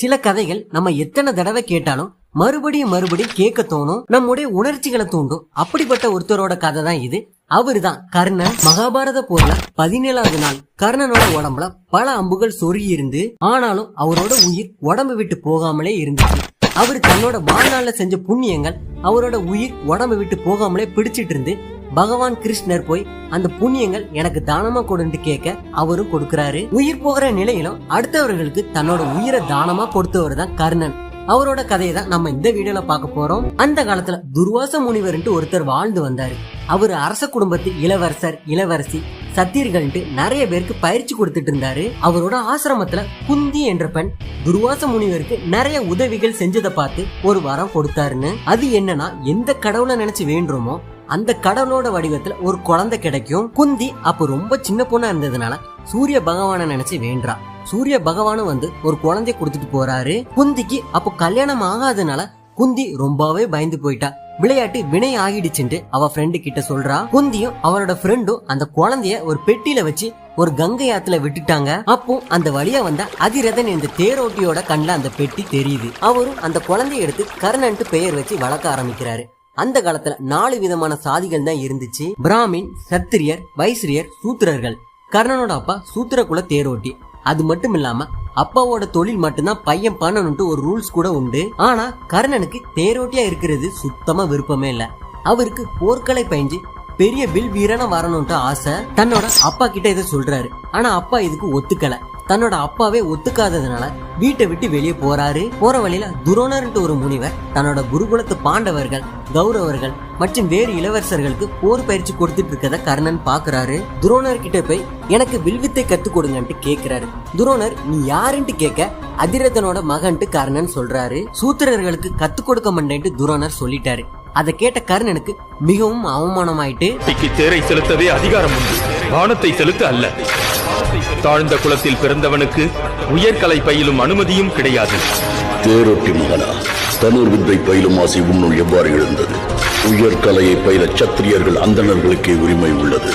சில கதைகள் நம்ம எத்தனை தடவை கேட்டாலும் மறுபடியும் மறுபடியும் கேட்க தோணும். நம்முடைய உணர்ச்சிகளை தூண்டும். அப்படிப்பட்ட ஒருத்தரோட கதை தான் இது. அவருதான் கர்ணன். மகாபாரத போர்ல பதினேழாவது நாள் கர்ணனோட உடம்புல பல அம்புகள் சொருகி இருந்து ஆனாலும் அவரோட உயிர் உடம்பு விட்டு போகாமலே இருந்துச்சு. அவர் தன்னோட வாழ்நாள்ல செஞ்ச புண்ணியங்கள் அவரோட உயிர் உடம்பு விட்டு போகாமலே பிடிச்சிட்டு இருந்து பகவான் கிருஷ்ணர் போய் அந்த புண்ணியங்கள் எனக்கு தானமா கொடுன்னு கேட்க அவரும் கொடுக்கறாரு. உயிர் போகிற நிலையிலும் அடுத்தவர்களுக்கு தன்னோட உயிரை தானமா கொடுத்தவர் தான் கர்ணன். அவரோட கதையை தான் நம்ம இந்த வீடியோல பார்க்க போறோம். அந்த காலத்துல துர்வாச முனிவர்ன்ட்டு ஒருத்தர் வாழ்ந்து வந்தாரு. அவர் அரச குடும்பத்து இளவரசர் இளவரசி சத்தியர்கள்ட்டு நிறைய பேருக்கு பயிற்சி கொடுத்துட்டு இருந்தாரு. அவரோட ஆசிரமத்துல குந்தி என்ற பெண் துர்வாச முனிவருக்கு நிறைய உதவிகள் செஞ்சதை பார்த்து ஒரு வாரம் கொடுத்தாருன்னு. அது என்னன்னா எந்த கடவுளை நினைச்சு வேண்டுமோ அந்த கடவுளோட வடிவத்துல ஒரு குழந்தை கிடைக்கும். குந்தி அப்ப ரொம்ப சின்ன பொண்ணா இருந்ததுனால சூரிய பகவானை நினைச்சு வேண்டா. சூரிய பகவானும் வந்து ஒரு குழந்தைய கொடுத்துட்டு போறாரு. குந்திக்கு அப்போ கல்யாணம் ஆகாதனால குந்தி ரொம்பவே பயந்து போயிட்டா. விளையாட்டு வினை ஆகிடுச்சுன்ட்டு அவ ஃப்ரெண்டு கிட்ட சொல்றா. குந்தியும் அவரோட ஃப்ரெண்டும் அந்த குழந்தைய ஒரு பெட்டியில வச்சு ஒரு கங்கை ஆத்துல விட்டுட்டாங்க. அப்போ அந்த வழியா வந்த அதிரதன் இந்த தேரோட்டியோட கண்ணில் அந்த பெட்டி தெரியுது. அவரும் அந்த குழந்தைய எடுத்து கர்ணன்ட்டு பெயர் வச்சு வளர்க்க ஆரம்பிக்கிறாரு. அந்த காலத்துல நாலு விதமான சாதிகள் தான் இருந்துச்சு. பிராமின் சத்திரியர் வைசிரியர் சூத்திரர்கள். கர்ணனோட அப்பா சூத்திர குல தேரோட்டி. அது மட்டும் இல்லாம அப்பாவோட தொழில் மட்டும்தான் பையன் பண்ணணும்ட்டு ஒரு ரூல்ஸ் கூட உண்டு. ஆனா கர்ணனுக்கு தேரோட்டியா இருக்கிறது சுத்தமா விருப்பமே இல்ல. அவருக்கு போர்க்களை பயின்று பெரிய வில் வீரனா வரணும்ட்டு ஆசை. தன்னோட அப்பா கிட்ட இதை சொல்றாரு. ஆனா அப்பா இதுக்கு ஒத்துக்கல. தன்னோட அப்பாவே ஒத்துக்காததுனால வீட்டை விட்டு வெளியே போறாரு. போற வழியில துரோணர்ன்ட்டு ஒரு முனிவர் தன்னோட குருகுலத்து பாண்டவர்கள் கௌரவர்கள் மற்றும் வேறு இளவரசர்களுக்கு போர் பயிற்சி கொடுத்துட்டு இருக்கத கர்ணன் பாக்குறாரு. துரோணர் கிட்ட போய் எனக்கு வில்வித்தை கத்து கொடுங்கன்ட்டு கேக்குறாரு. துரோணர் நீ யாருன்ட்டு கேட்க அதிரதனோட மகன்ட்டு கர்ணன் சொல்றாரு. சூத்திரர்களுக்கு கத்து கொடுக்க மாட்டேன்ட்டு துரோணர் சொல்லிட்டாரு. அதை கேட்ட கர்ணனுக்கு மிகவும் அவமானமாயிட்டு தேரை செலுத்தவே அதிகாரம் உண்டு. வானத்தை செலுத்த அல்ல. தாழ்ந்த குலத்தில் பிறந்தவனுக்கு உயர்கலை பயிலும் அனுமதியும் கிடையாது. தேரொட்டி மகனா தனுர் வித்தை பயிலும் ஆசை உன்னுள் எவ்வாறு எழுந்தது? உயர்கலையை பயில சத்திரியர்கள் அந்தணர்களுக்கே உரிமை உள்ளது.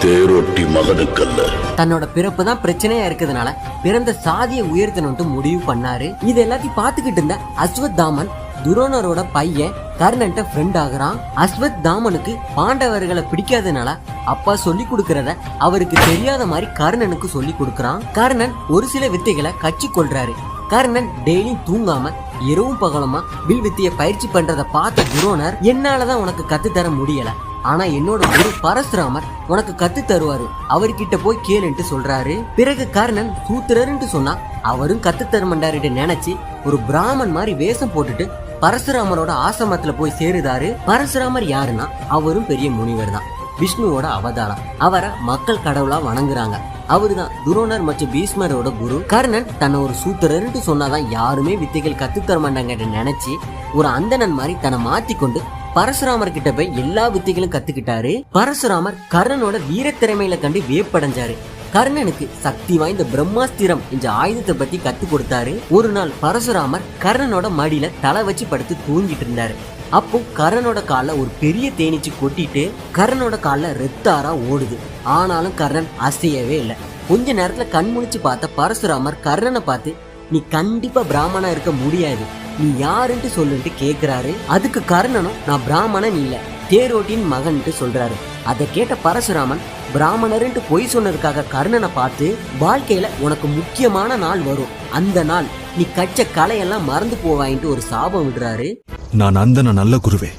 தேரொட்டி மகனுக்கல்ல. தன்னோட பிறப்பு தான் பிரச்சனையா இருக்கிறதுனால பிறந்த சாதியை உயர்த்தணும்ட்டு முடிவு பண்ணாரு. இது எல்லாத்தையும் பார்த்துக்கிட்டு இருந்த அஸ்வத் தாமன் துரோணரோட பையன் கர்ணன்ட்ட ஃப்ரெண்ட் ஆகுறான். அஸ்வத் தாமனுக்கு பாண்டவர்களை பிடிக்காதனால அப்பா சொல்லி கொடுக்கறத அவருக்கு தெரியாத மாதிரி கர்ணனுக்கு சொல்லி கொடுக்கறான். கர்ணன் ஒரு சில வித்தைகளை கச்சு கொள்றாரு. கர்ணன் டெய்லி தூங்காம இரவும் பகலமா வில் வித்தியை பயிற்சி பண்றத பார்த்த துரோணர் என்னாலதான் உனக்கு கத்து தர முடியல. ஆனா என்னோட குரு பரசுராமர் உனக்கு கத்து தருவாரு. அவர்கிட்ட போய் கேளுன்ட்டு சொல்றாரு. பிறகு கர்ணன் சூத்திரர்ன்ட்டு சொன்னா அவரும் கத்து தருமண்டாருட்டு நினைச்சு ஒரு பிராமன் மாதிரி வேஷம் போட்டுட்டு பரசுராமரோட ஆசிரமத்துல போய் சேருதாரு. பரசுராமர் யாருன்னா அவரும் பெரிய முனிவர் தான் விஷ்ணுவோட அவதாரம். அவரை மக்கள் கடவுளா வணங்குறாங்க. அவருதான் துரோணர் மற்றும் பீஷ்மரோட குரு. கர்ணன் தன்னை ஒரு சூத்திரர்ன்ட்டு சொன்னாதான் யாருமே வித்தைகள் கத்துத்தர மாட்டாங்கன்னு நினைச்சு ஒரு அந்தணன் மாதிரி தன்னை மாத்திக்கொண்டு பரசுராமர் கிட்ட போய் எல்லா வித்தைகளும் கத்துக்கிட்டாரு. பரசுராமர் கர்ணனோட வீரத்திறமையில கண்டு வியப்படைஞ்சாரு. கர்ணனுக்கு சக்தி வாய்ந்த பிரம்மாஸ்திரம் என்ற ஆயுதத்தை பத்தி கத்து கொடுத்தாரு. ஒரு நாள் பரசுராமர் கர்ணனோட மடியில தலை வச்சு படுத்து தூங்கிட்டு இருந்தாரு. அப்போ கர்ணனோட காலில் ஒரு பெரிய தேனீச்சு கொட்டிட்டு கர்ணனோட காலில் ரெத்தாரா ஓடுது. ஆனாலும் கர்ணன் அசையவே இல்லை. கொஞ்ச நேரத்துல கண் முழிச்சு பார்த்த பரசுராமர் கர்ணனை பார்த்து நீ கண்டிப்பா பிராமணா இருக்க முடியாது. நீ யாருன்ட்டு சொல்லுன்ட்டு கேக்குறாரு. அதுக்கு கர்ணனும் நான் பிராமணன் இல்ல. தேரோட்டின் மகன்ட்டு சொல்றாரு. அதை கேட்ட பரசுராமன் பிராமணர்ன்ட்டு பொய் சொன்னதுக்காக கர்ணனை பார்த்து வாழ்க்கையில உனக்கு முக்கியமான நாள் வரும். அந்த நாள் நீ கச்ச கலையெல்லாம் மறந்து போவாயின்ட்டு ஒரு சாபம் விடுறாரு. நான் அந்தன நல்ல குருவே.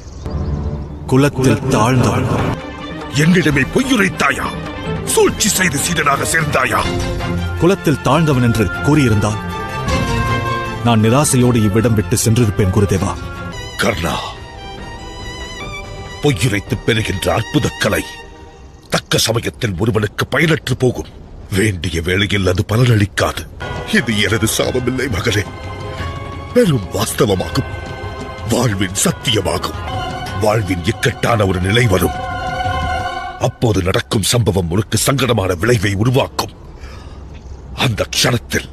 குலத்தில் தாழ்ந்தவன். என்னிடமே பொய்யுரைத்தாயா? சூழ்ச்சி செய்து சீடனாக சேர்ந்தாயா? குலத்தில் தாழ்ந்தவன் என்று கூறியிருந்தால் நான் நிராசையோடு இவ்விடம் விட்டு சென்றிருப்பேன் குருதேவா. கர்ணா பொய்யுரைத்து பெறுகின்ற அற்புத கலை தக்க சமயத்தில் ஒருவனுக்கு பயனற்று போகும். வேண்டிய வேளையில் அது பலனளிக்காது. இது எனது சாபமில்லை மகளே. வெறும் வாஸ்தவமாகும். வாழ்வின் சத்தியமாகும். வாழ்வின் இக்கட்டான ஒரு நிலை வரும். அப்போது நடக்கும் சம்பவம் உனக்கு சங்கடமான விளைவை உருவாக்கும். அந்த க்ஷணத்தில்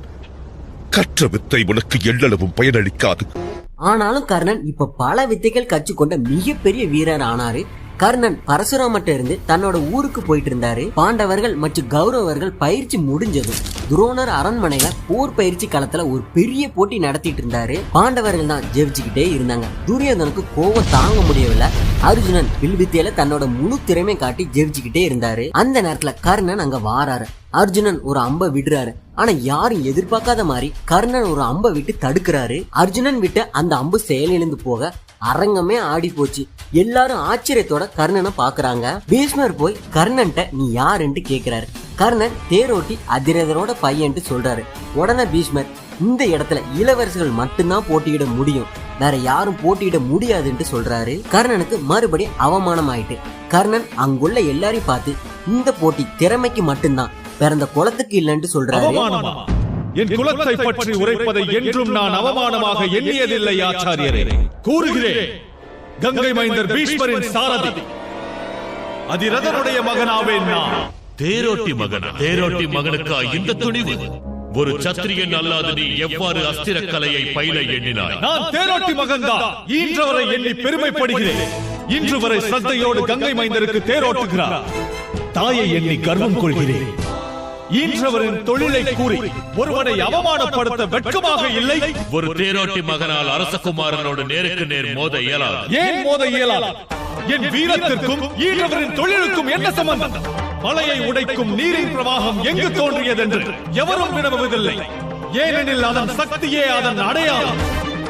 கற்ற வித்தை உனக்கு எள்ளளவும் பயனளிக்காது. ஆனாலும் கர்ணன் இப்ப பல வித்தைகள் கற்றுக்கொண்ட மிகப்பெரிய வீரர் ஆனாரு. கர்ணன் பரசுராமட்ட இருந்து தன்னோட ஊருக்கு போயிட்டு இருந்தாரு. பாண்டவர்கள் மற்றும் கௌரவர்கள் பயிற்சி முடிஞ்சதும் துரோணர் அரண்மனையில போர் பயிற்சி களத்துல ஒரு பெரிய போட்டி நடத்திட்டு இருந்தாரு. பாண்டவர்கள் தான் ஜெயிச்சுக்கிட்டே இருந்தாங்க. துரியோதனுக்கு கோவம் தாங்க முடியவில்லை. அர்ஜுனன் வில்வித்தையில தன்னோட முழு திறமை காட்டி ஜெயிச்சுக்கிட்டே இருந்தாரு. அந்த நேரத்துல கர்ணன் அங்க வாராரு. அர்ஜுனன் ஒரு அம்ப விடுறாரு. ஆனா யாரும் எதிர்பார்க்காத மாதிரி கர்ணன் ஒரு அம்ப விட்டு தடுக்கிறாரு. அர்ஜுனன் விட்டு அந்த அம்பு செயலிழந்து போக அரங்கமே ஆடி போச்சு எல்லாரும் ஆச்சரியத்தோட கர்ணனை பாக்குறாங்க. பீஷ்மர் போய் கர்ணன்ட்ட நீ யாருன்ட்டு கேக்குறாரு. கர்ணன் தேரோட்டி அதிரதனோட பையன்ட்டு சொல்றாரு. உடனே பீஷ்மர் இந்த இடத்துல இளவரசர்கள் மட்டும்தான் போட்டியிட முடியும். வேற யாரும் போட்டியிட முடியாதுன்ட்டு சொல்றாரு. கர்ணனுக்கு மறுபடியும் அவமானம் ஆயிட்டு கர்ணன் அங்குள்ள எல்லாரையும் பார்த்து இந்த போட்டி திறமைக்கு மட்டும்தான். பிறந்த குளத்துக்கு இல்லைன்ட்டு சொல்றாரு. அவமானமா? என் குலத்தை பற்றி உரைப்பதை என்றும் நான் அவமானமாக எண்ணியதில்லை ஆச்சாரியரே. கூறுகிறேன். கங்கை மைந்தர் பீஷ்மரின் சாரதி. அதிரதனுடைய மகனாவேன் நான். தேரோட்டி மகன்? தேரோட்டி மகனுக்கா இந்த துணிவு? ஒரு சத்திரியன் அல்லாத நீ எவ்வாறு அஸ்திர கலையை பயில எண்ணினாய்? நான் தேரோட்டி மகன்தான். ஈன்றவரை எண்ணி பெருமைப்படுகிறேன். இன்று வரை சத்தையோடு கங்கை மைந்தருக்கு தேரோட்டுகிறார். தாயை எண்ணி கர்வம் கொள்கிறேன். ஈன்றவரின் தொழிலை கூறி ஒருவனை அவமானப்படுத்த வெட்கமாக இல்லை. ஒரு தேரோட்டி மகனால் அரசகுமாரனோடு நேருக்கு நேர் மோத இயலாது. ஏன் மோத இயலாது? என் வீரத்திற்கும் ஈன்றவரின் தொழிலுக்கும் என்ன சம்பந்தம்? மலையை உடைக்கும் நீரின் பிரவாகம் எங்கு தோன்றியதென்று எவரும் வினவுவதில்லை. ஏனெனில் அதன் சக்தியே அதன் அடையாளம்.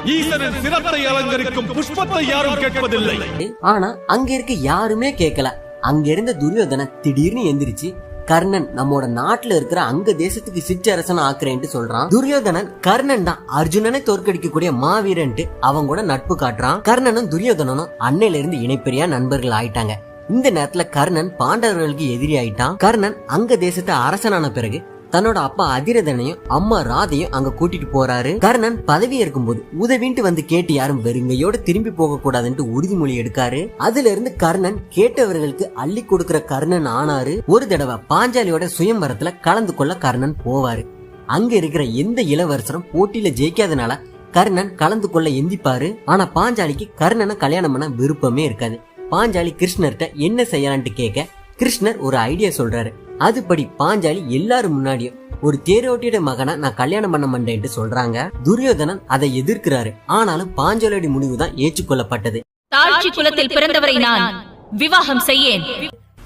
ஈசனின் சிரத்தை அலங்கரிக்கும் புஷ்பத்தை யாரும் கேட்பதில்லை. ஆனா அங்க இருக்க யாருமே கேட்கல. அங்க இருந்த துரியோதனன் திடீர்னு எந்திரிச்சு கர்ணன் நம்மோட நாட்டுல இருக்கிற அங்க தேசத்துக்கு சிற்றரசன் ஆக்குறேன்ட்டு சொல்றான். துரியோதனன் கர்ணன் தான் அர்ஜுனனை தோற்கடிக்கக்கூடிய மாவீரன்ட்டு அவங்க கூட நட்பு காட்டுறான். கர்ணனும் துரியோதனனும் அன்னையில இருந்து இணைப்பெரியா நண்பர்கள் ஆயிட்டாங்க. இந்த நேரத்துல கர்ணன் பாண்டவர்களுக்கு எதிரி ஆயிட்டான். கர்ணன் அங்க தேசத்தை அரசனான பிறகு தன்னோட அப்பா அதிரதனையும் அம்மா ராதையும் அங்க கூட்டிட்டு போறாரு. கர்ணன் பதவி இருக்கும்போது உதவின்ட்டு வந்து கேட்டு யாரும் வெறுங்கையோட திரும்பி போக கூடாதுன்ட்டு உறுதிமொழி எடுக்காரு. அதுல இருந்து கர்ணன் கேட்டவர்களுக்கு அள்ளி கொடுக்கிற கர்ணன் ஆனாரு. ஒரு தடவை பாஞ்சாலியோட சுயம்பரத்துல கலந்து கொள்ள கர்ணன் போவாரு. அங்க இருக்கிற எந்த இளவரசரும் போட்டியில ஜெயிக்காதனால கர்ணன் கலந்து கொள்ள எந்திப்பாரு. ஆனா பாஞ்சாலிக்கு கர்ணனை கல்யாணம் பண்ண விருப்பமே இருக்காது. பாஞ்சாலி கிருஷ்ணர்கிட்ட என்ன செய்யலான்ட்டு கேட்க கிருஷ்ணர் ஒரு ஐடியா சொல்றாரு. அதுபடி பாஞ்சாலி எல்லாரும் முன்னாடியும் ஒரு தேரோட்டியோட மகனை நான் கல்யாணம் பண்ண மாட்டேன்ட்டு சொல்றாங்க. துரியோதனன் அதை எதிர்க்கிறாரு. ஆனாலும் பாஞ்சாலியோட முடிவு தான் ஏற்றுக்கொள்ளப்பட்டது. தாழ்ச்சி குலத்தில் பிறந்தவரை நான் விவாகம் செய்யேன்.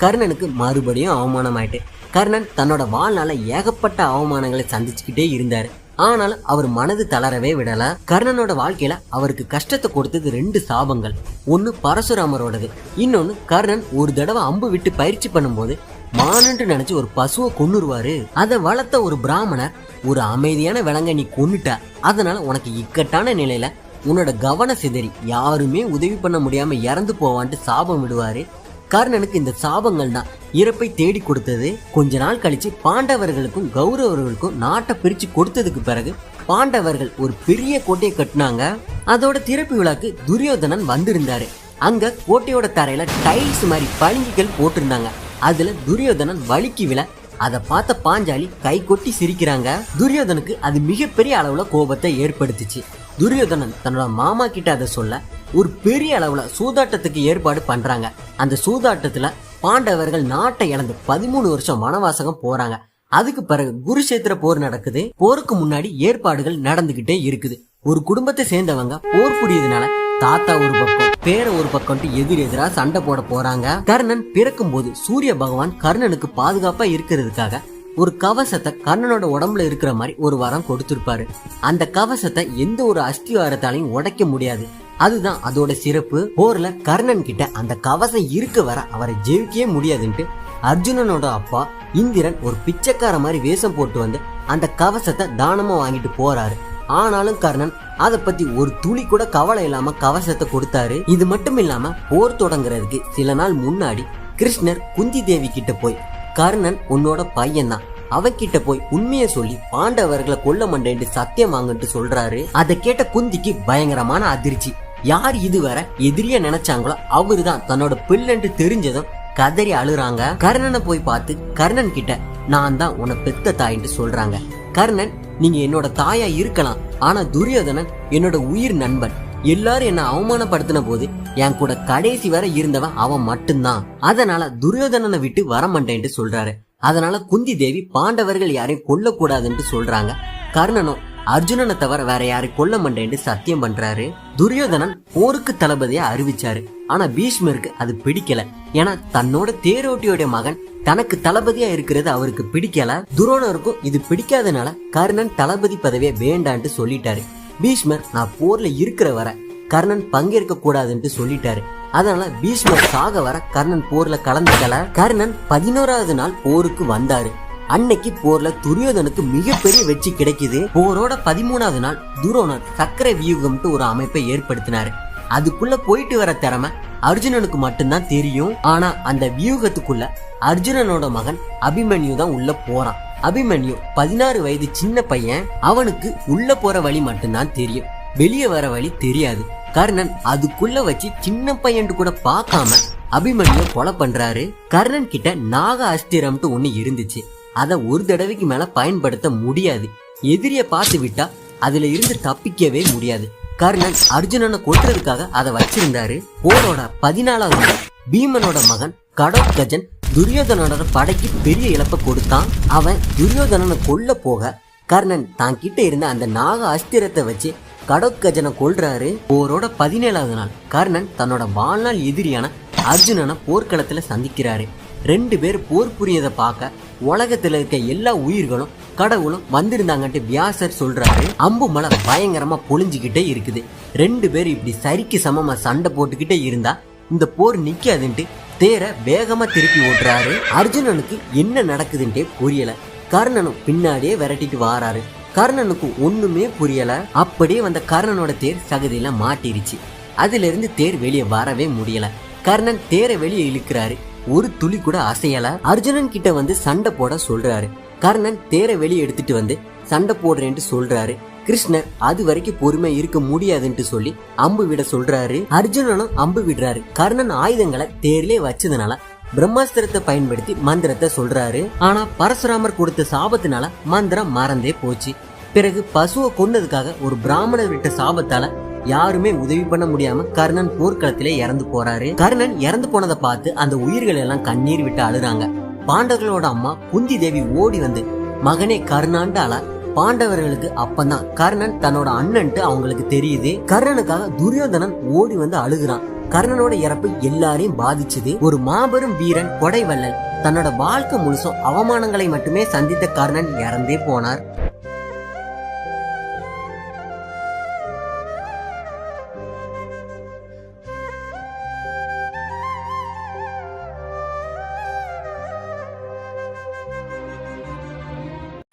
கர்ணனுக்கு மறுபடியும் அவமானம் ஆயிட்டு கர்ணன் தன்னோட வாழ்நாள ஏகப்பட்ட அவமானங்களை சந்திச்சுக்கிட்டே இருந்தாரு. ஆனாலும் அவர் மனது தளரவே விடல. கர்ணனோட வாழ்க்கையில அவருக்கு கஷ்டத்தை கொடுத்தது ரெண்டு சாபங்கள். ஒன்னு பரசுராமரோடது. இன்னொன்னு கர்ணன் ஒரு தடவை அம்பு விட்டு பயிற்சி பண்ணும்போது மானன்ட்டு நினைச்சு ஒரு பசுவை கொன்னுருவாரு. அதை வளர்த்த ஒரு பிராமணர் ஒரு அமைதியான விலங்கை நீ கொன்னுட்ட. அதனால உனக்கு இக்கட்டான நிலையில உன்னோட கவன சிதறி யாருமே உதவி பண்ண முடியாம இறந்து போவான்ட்டு சாபம் விடுவாரு. கர்ணனுக்கு இந்த சாபங்கள் தான் இறப்பை தேடி கொடுத்தது. கொஞ்ச நாள் கழிச்சு பாண்டவர்களுக்கும் கௌரவர்களுக்கும் நாட்டை பிரிச்சு கொடுத்ததுக்கு பிறகு பாண்டவர்கள் ஒரு பெரிய கோட்டையை கட்டினாங்க. அதோட திறப்பு விழாக்கு துரியோதனன் வந்திருந்தாரு. அங்க கோட்டையோட தரையில டைல்ஸ் மாதிரி பளிங்குகள் போட்டிருந்தாங்க. அதுல துரியோதனன் வலிக்கு விழ அதை பார்த்த பாஞ்சாலி கை கொட்டி சிரிக்கிறாங்க. துரியோதனுக்கு அது மிகப்பெரிய அளவுல கோபத்தை ஏற்படுத்துச்சு. துரியோதனன் தன்னோட மாமா கிட்ட அதை சொல்ல ஒரு பெரிய அளவுல சூதாட்டத்துக்கு ஏற்பாடு பண்றாங்க. அந்த சூதாட்டத்துல பாண்டவர்கள் நாட்டை இழந்து பதிமூணு வருஷம் வனவாசகம் போறாங்க. அதுக்கு பிறகு குருஷேத்திர போர் நடக்குது. போருக்கு முன்னாடி ஏற்பாடுகள் நடந்துகிட்டே இருக்குது. ஒரு குடும்பத்தை சேர்ந்தவங்க போர் புரியதுனால தாத்தா ஒரு பக்கம் பேர ஒரு பக்கம்ட்டு எதிர் எதிரா சண்டை போட போறாங்க. கர்ணன் பிறக்கும் போது சூரிய பகவான் கர்ணனுக்கு பாதுகாப்பா இருக்கிறதுக்காக ஒரு கவசத்தை கர்ணனோட உடம்புல இருக்கிற மாதிரி ஒரு வரம் கொடுத்திருப்பாரு. அந்த கவசத்தை எந்த ஒரு அஸ்திவாரத்தாலையும் உடைக்க முடியாது. அதுதான் அதோட சிறப்பு. போர்ல கர்ணன் கிட்ட அந்த கவசம் இருக்க வர அவரை ஜெயிக்கவே முடியாதுன்ட்டு அர்ஜுனனோட அப்பா இந்திரன் ஒரு பிச்சைக்கார மாதிரி வேஷம் போட்டு வந்து அந்த கவசத்தை தானமா வாங்கிட்டு போறாரு. ஆனாலும் கர்ணன் அதை பத்தி ஒரு துளி கூட கவலை இல்லாம கவசத்தை கொடுத்தாரு. இது மட்டும் இல்லாம போர் தொடங்குறதுக்கு சில நாள் முன்னாடி கிருஷ்ணர் குந்தி தேவி கிட்ட போய் கர்ணன் உன்னோட பையன் தான் அவகிட்ட போய் உண்மையை சொல்லி பாண்டவர்களை கொல்ல மாட்டேன்ட்டு சத்தியம் வாங்கன்ட்டு சொல்றாரு. அதை கேட்ட குந்திக்கு பயங்கரமான அதிர்ச்சி. யார் இதுவரை எதிரிய நினைச்சாங்களோ அவருதான் தன்னோட பிள்ளைன்ட்டு தெரிஞ்சதும் கதறி அழுறாங்க. கர்ணனை போய் பார்த்து கர்ணன் கிட்ட நான் தான் உன பெத்த தாயின்ட்டு சொல்றாங்க. கர்ணன் நீங்க என்னோட தாயா இருக்கலாம் ஆனா துரியோதனன் என்னோட உயிர் நண்பன். எல்லாரும் என்ன அவமானப்படுத்தின போது என் கூட கடைசி வரை இருந்தவன் அவன் மட்டும்தான். அதனால துரியோதனனை விட்டு வரமாட்டேன்ட்டு சொல்றாரு. அதனால குந்தி தேவி பாண்டவர்கள் யாரையும் கொல்லக்கூடாதுன்னு சொல்றாங்க. கர்ணனும் அர்ஜுனனை தவிர வேற யாரையும் கொல்ல மாட்டேன்ட்டு சத்தியம் பண்றாரு. துரியோதனன் போருக்கு தளபதியா அறிவிச்சாரு. ஆனா பீஷ்மருக்கு அது பிடிக்கல. ஏன்னா தன்னோட தேரோட்டியோட மகன் தனக்கு தளபதியா இருக்கிறது அவருக்கு பிடிக்கல. துரோணருக்கும் இது பிடிக்காதனால கர்ணன் தளபதி பதவியை வேண்டான்ட்டு சொல்லிட்டாரு. பீஷ்மர் நான் போர்ல இருக்கிற வர கர்ணன் பங்கேற்க கூடாதுன்ட்டு சொல்லிட்டாரு. அதனால பீஷ்மர் சாக வர கர்ணன் போர்ல கலந்துக்கல. கர்ணன் பதினோராவது நாள் போருக்கு வந்தாரு. அன்னைக்கு போர்ல துரியோதனுக்கு மிகப்பெரிய வெற்றி கிடைக்குது. போரோட பதிமூணாவது நாள் துரோணர் சக்கர வியூகம்ட்டு ஒரு அமைப்பை ஏற்படுத்தினாரு. அதுக்குள்ள போயிட்டு வர திறமை அர்ஜுனனுக்கு மட்டும்தான் தெரியும். ஆனா அந்த வியூகத்துக்குள்ள அர்ஜுனனோட மகன் அபிமன்யு தான் உள்ள போறான். அபிமன்யு பதினாறு வயது சின்ன பையன். அவனுக்கு உள்ள போற வழி மட்டும்தான் தெரியும். வெளியே வர வழி தெரியாது. கர்ணன் அதுக்குள்ள வச்சு சின்ன பையன் கூட பார்க்காம அபிமன்யு கொலை பண்றாரு. கர்ணன் கிட்ட நாக அஸ்திரம்ட்டு ஒண்ணு இருந்துச்சு. அத ஒரு தடவைக்கு மேல பயன்படுத்த முடியாது. எதிரிய பார்த்து விட்டா அதுல இருந்து தப்பிக்கவே முடியாது. கர்ணன் அர்ஜுனனை கொட்டுறதுக்காக அதை வச்சிருந்தாரு. போரோட பதினாலாவது நாள் பீமனோட மகன் கடோத்கஜன் துரியோதனோட படைக்கு பெரிய இழப்பை கொடுத்தான். அவன் துரியோதனனை கொல்ல போக கர்ணன் தான் கிட்ட இருந்த அந்த நாக அஸ்திரத்தை வச்சு கடோத்கஜனை கொள்றாரு போரோட பதினேழாவது நாள் கர்ணன் தன்னோட வாழ்நாள் எதிரியான அர்ஜுனனை போர்க்களத்துல சந்திக்கிறாரு. ரெண்டு பேர் போர் புரியதை பார்க்க உலகத்துல இருக்க எல்லா உயிர்களும் கடவுளும் வந்திருந்தாங்கன்ட்டு வியாசர் சொல்றாரு. அம்பு மலை பயங்கரமா பொழிஞ்சுக்கிட்டே இருக்குது. ரெண்டு பேரும் இப்படி சரிக்கு சமமா சண்டை போட்டுக்கிட்டே இருந்தா இந்த போர் நிக்காதுன்ட்டு தேர வேகமா திருப்பி ஓட்டுறாரு. அர்ஜுனனுக்கு என்ன நடக்குதுன்ட்டே புரியல. கர்ணனும் பின்னாடியே விரட்டிட்டு வாராரு. கர்ணனுக்கு ஒண்ணுமே புரியல. அப்படியே வந்த கர்ணனோட தேர் சகதியில மாட்டிருச்சு. அதுல இருந்து தேர் வெளியே வரவே முடியல. கர்ணன் தேரை வெளியே இழுக்கிறாரு. ஒரு துளி கூட அசையல. அர்ஜுனன் கிட்ட வந்து சண்டை போட சொல்றாரு. கர்ணன் தேரை வெளியே எடுத்துட்டு வந்து சண்டை போடுறேன்ட்டு சொல்றாரு. கிருஷ்ணர் அது வரைக்கும் பொறுமை இருக்க முடியாதுன்ட்டு சொல்லி அம்பு விட சொல்றாரு. அர்ஜுனனும் அம்பு விடுறாரு. கர்ணன் ஆயுதங்களை தேர்லயே வச்சதுனால பிரம்மாஸ்திரத்தை பயன்படுத்தி மந்திரத்தை சொல்றாரு. ஆனா பரசுராமர் கொடுத்த சாபத்தினால மந்திரம் மறந்தே போச்சு. பிறகு பசுவை கொன்னதுக்காக ஒரு பிராமணர் விட்ட சாபத்தால யாருமே உதவி பண்ண முடியாம கர்ணன் போர்க்களத்திலே இறந்து போறாரு. கர்ணன் இறந்து போனதை பார்த்து அந்த உயிர்கள் எல்லாம் கண்ணீர் விட்டு அழுறாங்க. பாண்டவர்களோட அம்மா குந்தி தேவி ஓடி வந்து மகனே கருணாண்டால பாண்டவர்களுக்கு அப்பதான் கர்ணன் தன்னோட அண்ணன்ட்டு அவங்களுக்கு தெரியுது. கர்ணனுக்காக துரியோதனன் ஓடி வந்து அழுகுறான். கர்ணனோட இறப்பு எல்லாரையும் பாதிச்சது. ஒரு மாபெரும் வீரன் கொடைவல்லன் தன்னோட வாழ்க்கை முழுசும் அவமானங்களை மட்டுமே சந்தித்த கர்ணன் இறந்தே போனார்.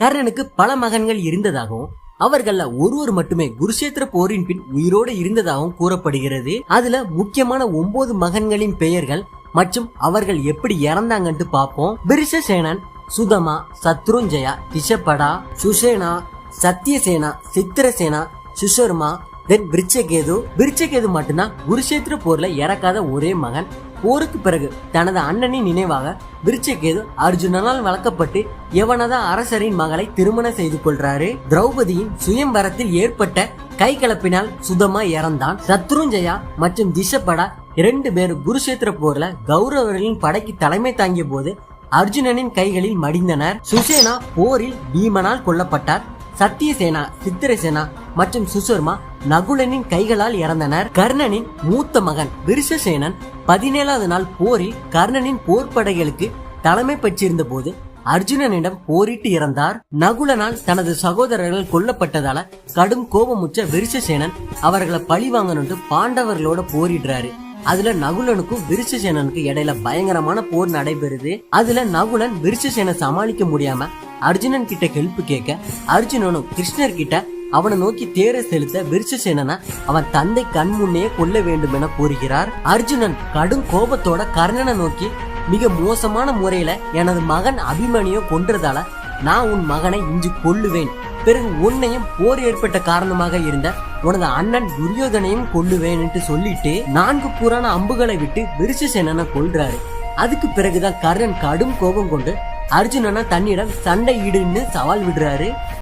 கர்ணனுக்கு பல மகன்கள் இருந்ததாகவும் அவர்கள ஒருவர் மட்டுமே குருஷேத்திர போரின் பின் உயிரோடு இருந்ததாகவும் கூறப்படுகிறது. அதுல முக்கியமான ஒன்பது மகன்களின் பெயர்கள் மற்றும் அவர்கள் எப்படி இறந்தாங்கன்ட்டு பார்ப்போம். பிரிஷசேனன் சுதமா சத்ருஞ்சயா திஷப்படா சுசேனா சத்யசேனா சித்திரசேனா சுஷர்மா தென் பிரிச்சகேது பிரிச்சகேது மட்டும்தான் குருஷேத்திர போர்ல இறக்காத ஒரே மகன். போருக்கு பிறகு தனது அண்ணனின் நினைவாக விருச்சகேது அர்ஜுனனால் வளர்க்கப்பட்டு எவனதா அரசரின் மகளை திருமணம் செய்து கொள்றாரு. திரௌபதியின் சுயம்பரத்தில் ஏற்பட்ட கை கலப்பினால் சுதமா இறந்தான். சத்ருஞ்சயா மற்றும் திஷப்படா இரண்டு பேரும் குருஷேத்திர போர்ல கௌரவர்களின் படைக்கு தலைமை தாங்கிய போது அர்ஜுனனின் கைகளில் மடிந்தனர். சுசேனா போரில் பீமனால் கொல்லப்பட்டார். சத்தியசேனா சித்திரசேனா மற்றும் சுசர்மா நகுலனின் கைகளால் இறந்தனர். கர்ணனின் மூத்த மகன் விருஷசேனன் பதினேழாவது நாள் போரில் கர்ணனின் போர்ப்படைகளுக்கு தலைமை பற்றியிருந்த போது அர்ஜுனனிடம் போரிட்டு இறந்தார். நகுலனால் தனது சகோதரர்கள் கொல்லப்பட்டதால கடும் கோபமுற்ற விருஷசேனன் அவர்களை பழி வாங்கணும்னு பாண்டவர்களோட போரிடுறாரு. அதுல நகுலனுக்கும் விருஷசேனனுக்கும் இடையில பயங்கரமான போர் நடைபெறுது. அதுல நகுலன் விருஷசேனை சமாளிக்க முடியாம அர்ஜுனன் கிட்ட ஹெல்ப் கேட்க அர்ஜுனனும் கிருஷ்ணர் கிட்ட அவனை நோக்கி தேரை செலுத்த விருஷசேனனை அவன் தந்தை கண் முன்னே கொல்ல வேண்டும் என கூறுகிறார். அர்ஜுனன் கடும் கோபத்தோட கர்ணனை நோக்கி மிக மோசமான முறையில எனது மகன் அபிமனியோ கொன்றதால நான் உன் மகனை இன்று கொல்லுவேன். பிறகு உன்னையும் போர் ஏற்பட்ட காரணமாக இருந்த உனது அண்ணன் துரியோதனையும் கொல்லுவேன்ட்டு சொல்லிட்டு நான்கு புறான அம்புகளை விட்டு விருஷசேனனை கொல்றாரு. அதுக்கு பிறகுதான் கர்ணன் கடும் கோபம் கொண்டு அர்ஜுனனை தன்னிடம் சண்டை ஈடுன்னு சவால் விடுறாரு.